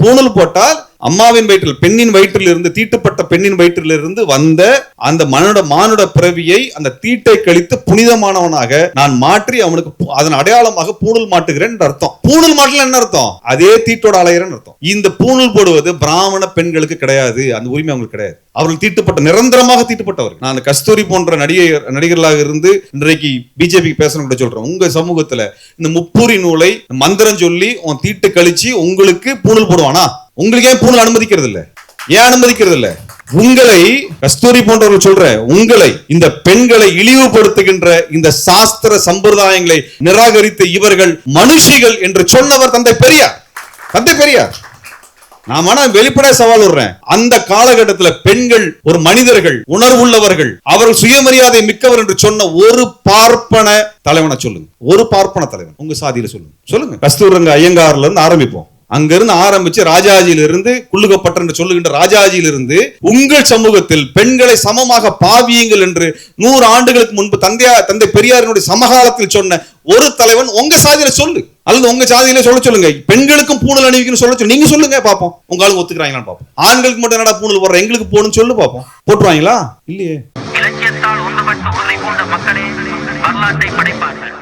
பூணூல் போட்டால் அம்மாவின் வயிற்றில் பெண்ணின் வயிற்றில் இருந்து தீட்டுப்பட்ட பெண்ணின் வயிற்றில் இருந்து வந்த அந்த மனோட மானுட பிறவியை அந்த தீட்டை கழித்து புனிதமானவனாக நான் மாற்றி அவனுக்கு அதன் அடையாளமாக பூணூல் மாட்டுகிறேன் அர்த்தம். பூணூல் மாட்டல என்ன அர்த்தம்? அதே தீட்டோட அலைகிறேன்னு அர்த்தம். இந்த பூணூல் போடுவது பிராமண பெண்களுக்கு கிடையாது. அந்த உரிமை அவங்களுக்கு கிடையாது. அவர்கள் தீட்டுப்பட்ட நிரந்தரமாக தீட்டுப்பட்டவர்கள். நான் கஸ்தூரி போன்ற நடிகை நடிகர்களாக இருந்து இன்றைக்கு பிஜேபி பேசணும் கூட சொல்றேன். உங்க சமூகத்துல இந்த முப்பூரி நூலை மந்திரம் சொல்லி உன் தீட்டு கழிச்சு உங்களுக்கு பூணூல் போடுவானா? உங்களுக்கு ஏன் பூணூல் அனுமதிக்கிறது இல்ல ஏன் அனுமதிக்கிறது இல்ல உங்களை கஸ்தூரி போன்றவர்கள் சொல்ற உங்களை இந்த பெண்களை இழிவுபடுத்துகின்ற இந்த சாஸ்திர சம்பிரதாயங்களை நிராகரித்த இவர்கள் மனுஷிகள் என்று சொன்னவர் தந்தை பெரியார். தந்தை பெரியார். நான் ஆனா வெளிப்படைய சவால் விடுறேன். அந்த காலகட்டத்துல பெண்கள் ஒரு மனிதர்கள் உணர்வுள்ளவர்கள் அவர்கள் சுயமரியாதை மிக்கவர் என்று சொன்ன ஒரு பார்ப்பன தலைவனை சொல்லுங்க. ஒரு பார்ப்பன தலைவன். உங்க சாதியில சொல்லுங்க. சொல்லுங்க. கஸ்தூரங்க ஐயங்கார்ல இருந்து ஆரம்பிப்போம். அங்கிருந்து ஆரம்பிச்சு ராஜாஜியிலிருந்து குள்ளுகப்பட்ட என்று சொல்லுகின்ற ராஜாஜியில இருந்து உங்கள் சமூகத்தில் பெண்களை சமமாக பாவியுங்கள் என்று நூறு ஆண்டுகளுக்கு முன்பு தந்தையா தந்தை பெரியாரினுடைய சமகாலத்தில் சொன்ன ஒரு தலைவன் உங்க சாதியில சொல்லு. அல்லது உங்க சாதியில சொல்ல சொல்லுங்க. பெண்களுக்கும் பூணல் அணிவிக்கணும் சொல்ல சொல்லு. நீங்க சொல்லுங்க பாப்போம் உங்க ஆளுங்க ஒத்துக்கிறாங்களான்னு பாப்போம் ஆண்களுக்கு மட்டும் என்னடா பூணல் போடுற? எங்களுக்கு போகணும்னு சொல்லு பாப்போம் போட்டுருவாங்களா? இல்லையே. இலக்கியத்தால் ஒன்றுபட்டு உறுதி பூண்ட மக்களே வரலாற்றை படைப்பார்கள்.